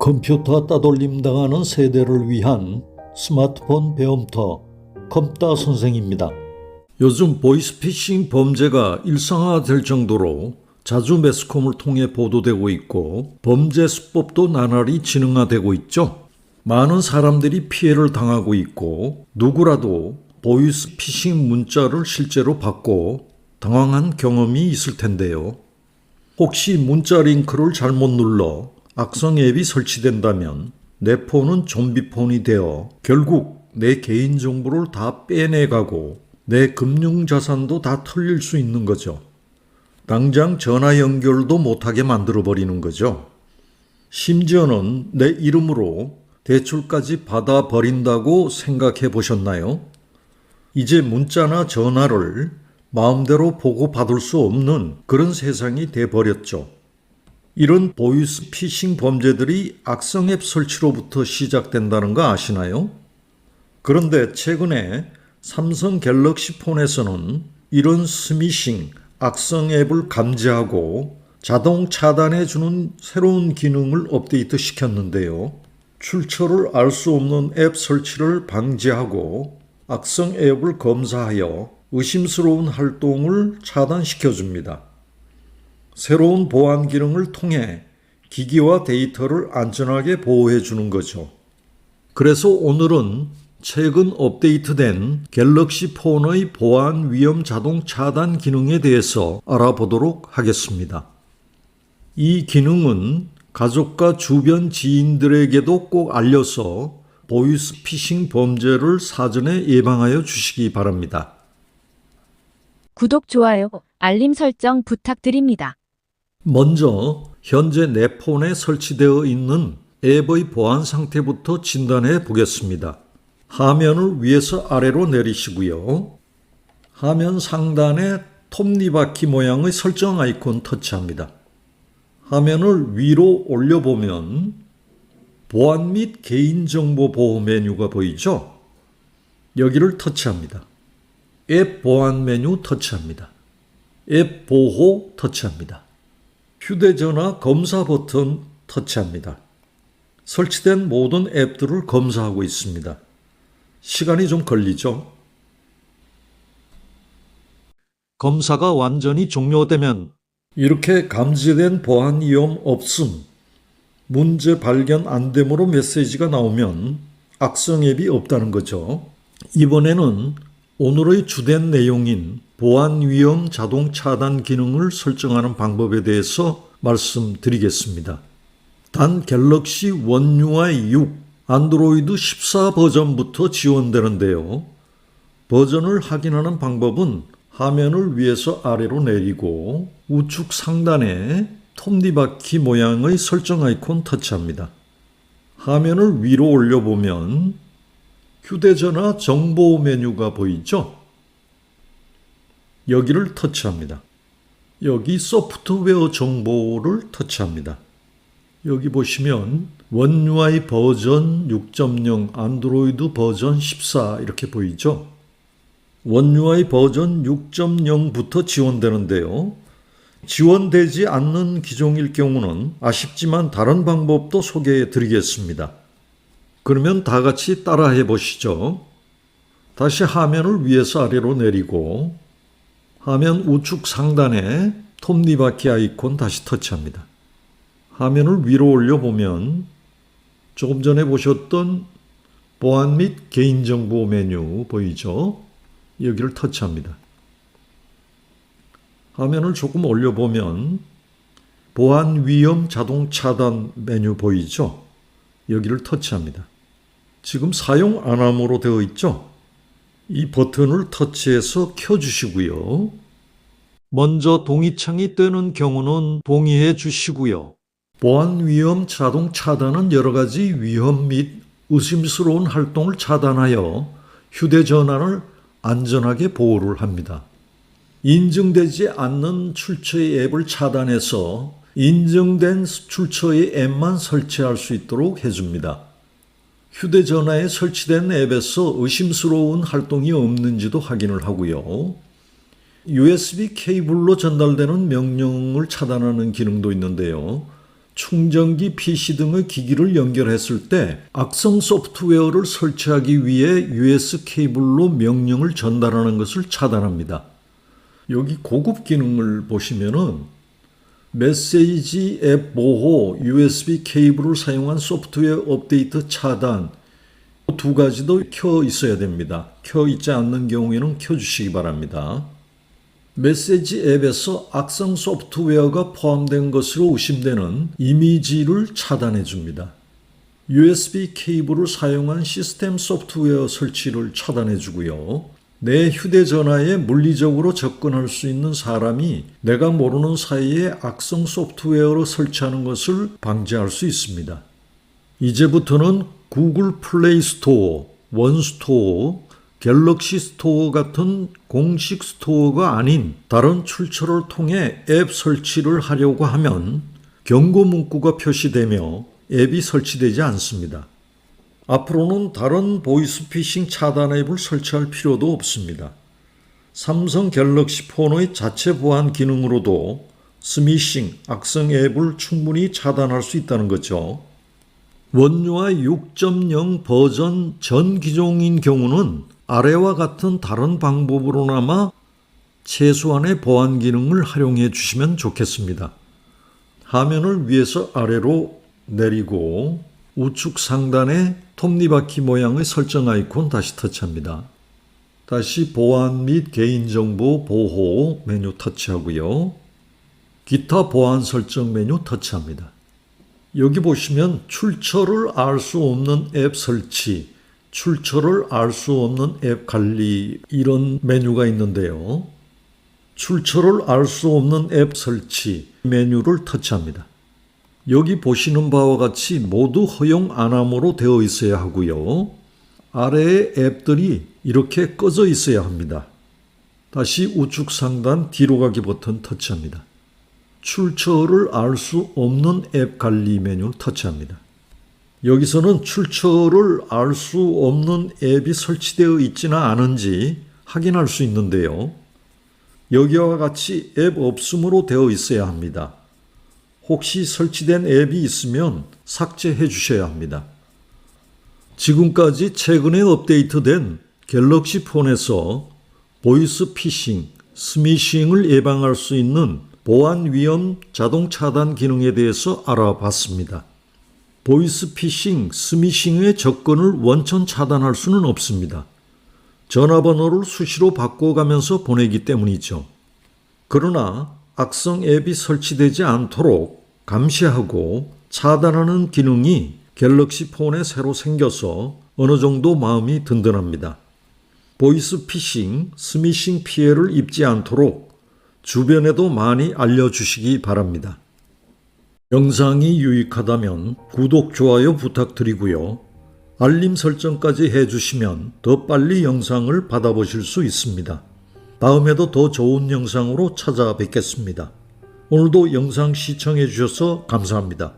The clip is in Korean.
컴퓨터 따돌림 당하는 세대를 위한 스마트폰 배움터 컴따 선생입니다. 요즘 보이스피싱 범죄가 일상화될 정도로 자주 매스컴을 통해 보도되고 있고 범죄 수법도 나날이 진흥화되고 있죠. 많은 사람들이 피해를 당하고 있고 누구라도 보이스피싱 문자를 실제로 받고 당황한 경험이 있을 텐데요. 혹시 문자 링크를 잘못 눌러 악성 앱이 설치된다면 내 폰은 좀비 폰이 되어 결국 내 개인정보를 다 빼내가고 내 금융자산도 다 털릴 수 있는 거죠. 당장 전화 연결도 못하게 만들어버리는 거죠. 심지어는 내 이름으로 대출까지 받아버린다고 생각해 보셨나요? 이제 문자나 전화를 마음대로 보고 받을 수 없는 그런 세상이 돼 버렸죠. 이런 보이스 피싱 범죄들이 악성 앱 설치로부터 시작된다는 거 아시나요? 그런데 최근에 삼성 갤럭시 폰에서는 이런 스미싱, 악성 앱을 감지하고 자동 차단해 주는 새로운 기능을 업데이트 시켰는데요. 출처를 알 수 없는 앱 설치를 방지하고 악성 앱을 검사하여 의심스러운 활동을 차단시켜 줍니다. 새로운 보안 기능을 통해 기기와 데이터를 안전하게 보호해 주는 거죠. 그래서 오늘은 최근 업데이트된 갤럭시 폰의 보안 위험 자동 차단 기능에 대해서 알아보도록 하겠습니다. 이 기능은 가족과 주변 지인들에게도 꼭 알려서 보이스 피싱 범죄를 사전에 예방하여 주시기 바랍니다. 구독, 좋아요, 알림 설정 부탁드립니다. 먼저 현재 내 폰에 설치되어 있는 앱의 보안 상태부터 진단해 보겠습니다. 화면을 위에서 아래로 내리시고요. 화면 상단에 톱니바퀴 모양의 설정 아이콘 터치합니다. 화면을 위로 올려보면 보안 및 개인정보 보호 메뉴가 보이죠? 여기를 터치합니다. 앱 보안 메뉴 터치합니다. 앱 보호 터치합니다. 휴대전화 검사 버튼 터치합니다. 설치된 모든 앱들을 검사하고 있습니다. 시간이 좀 걸리죠? 검사가 완전히 종료되면 이렇게 감지된 보안 위험 없음, 문제 발견 안 됨으로 메시지가 나오면 악성 앱이 없다는 거죠. 이번에는 오늘의 주된 내용인 보안 위험 자동 차단 기능을 설정하는 방법에 대해서 말씀드리겠습니다. 단 갤럭시 원 UI 6 안드로이드 14 버전부터 지원되는데요. 버전을 확인하는 방법은 화면을 위에서 아래로 내리고 우측 상단에 톱니바퀴 모양의 설정 아이콘 터치합니다. 화면을 위로 올려보면 휴대전화 정보 메뉴가 보이죠? 여기를 터치합니다. 여기 소프트웨어 정보를 터치합니다. 여기 보시면 원 UI 버전 6.0 안드로이드 버전 14 이렇게 보이죠? 원 UI 버전 6.0부터 지원되는데요. 지원되지 않는 기종일 경우는 아쉽지만 다른 방법도 소개해 드리겠습니다. 그러면 다 같이 따라해 보시죠. 다시 화면을 위에서 아래로 내리고 화면 우측 상단에 톱니바퀴 아이콘 다시 터치합니다. 화면을 위로 올려보면 조금 전에 보셨던 보안 및 개인정보 메뉴 보이죠? 여기를 터치합니다. 화면을 조금 올려보면 보안 위험 자동 차단 메뉴 보이죠? 여기를 터치합니다. 지금 사용 안 함으로 되어 있죠? 이 버튼을 터치해서 켜주시고요. 먼저 동의창이 뜨는 경우는 동의해 주시고요. 보안 위험 자동 차단은 여러 가지 위험 및 의심스러운 활동을 차단하여 휴대전화를 안전하게 보호를 합니다. 인증되지 않는 출처의 앱을 차단해서 인증된 출처의 앱만 설치할 수 있도록 해줍니다. 휴대전화에 설치된 앱에서 의심스러운 활동이 없는지도 확인을 하고요. USB 케이블로 전달되는 명령을 차단하는 기능도 있는데요. 충전기 PC 등의 기기를 연결했을 때 악성 소프트웨어를 설치하기 위해 US 케이블로 명령을 전달하는 것을 차단합니다. 여기 고급 기능을 보시면은 메시지 앱 보호, USB 케이블을 사용한 소프트웨어 업데이트 차단 두 가지도 켜 있어야 됩니다. 켜 있지 않는 경우에는 켜 주시기 바랍니다. 메시지 앱에서 악성 소프트웨어가 포함된 것으로 의심되는 이미지를 차단해 줍니다. USB 케이블을 사용한 시스템 소프트웨어 설치를 차단해 주고요. 내 휴대전화에 물리적으로 접근할 수 있는 사람이 내가 모르는 사이에 악성 소프트웨어를 설치하는 것을 방지할 수 있습니다. 이제부터는 구글 플레이 스토어, 원 스토어, 갤럭시 스토어 같은 공식 스토어가 아닌 다른 출처를 통해 앱 설치를 하려고 하면 경고 문구가 표시되며 앱이 설치되지 않습니다. 앞으로는 다른 보이스피싱 차단 앱을 설치할 필요도 없습니다. 삼성 갤럭시 폰의 자체 보안 기능으로도 스미싱, 악성 앱을 충분히 차단할 수 있다는 거죠. 원유와 6.0 버전 전 기종인 경우는 아래와 같은 다른 방법으로나마 최소한의 보안 기능을 활용해 주시면 좋겠습니다. 화면을 위에서 아래로 내리고 우측 상단에 톱니바퀴 모양의 설정 아이콘 다시 터치합니다. 다시 보안 및 개인정보 보호 메뉴 터치하고요. 기타 보안 설정 메뉴 터치합니다. 여기 보시면 출처를 알 수 없는 앱 설치, 출처를 알 수 없는 앱 관리 이런 메뉴가 있는데요. 출처를 알 수 없는 앱 설치 메뉴를 터치합니다. 여기 보시는 바와 같이 모두 허용 안함으로 되어 있어야 하고요. 아래의 앱들이 이렇게 꺼져 있어야 합니다. 다시 우측 상단 뒤로 가기 버튼 터치합니다. 출처를 알 수 없는 앱 관리 메뉴를 터치합니다. 여기서는 출처를 알 수 없는 앱이 설치되어 있지는 않은지 확인할 수 있는데요. 여기와 같이 앱 없음으로 되어 있어야 합니다. 혹시 설치된 앱이 있으면 삭제해 주셔야 합니다. 지금까지 최근에 업데이트된 갤럭시 폰에서 보이스 피싱, 스미싱을 예방할 수 있는 보안 위험 자동 차단 기능에 대해서 알아봤습니다. 보이스 피싱, 스미싱의 접근을 원천 차단할 수는 없습니다. 전화번호를 수시로 바꿔가면서 보내기 때문이죠. 그러나 악성 앱이 설치되지 않도록 감시하고 차단하는 기능이 갤럭시 폰에 새로 생겨서 어느 정도 마음이 든든합니다. 보이스 피싱, 스미싱 피해를 입지 않도록 주변에도 많이 알려주시기 바랍니다. 영상이 유익하다면 구독, 좋아요 부탁드리고요. 알림 설정까지 해주시면 더 빨리 영상을 받아보실 수 있습니다. 다음에도 더 좋은 영상으로 찾아뵙겠습니다. 오늘도 영상 시청해 주셔서 감사합니다.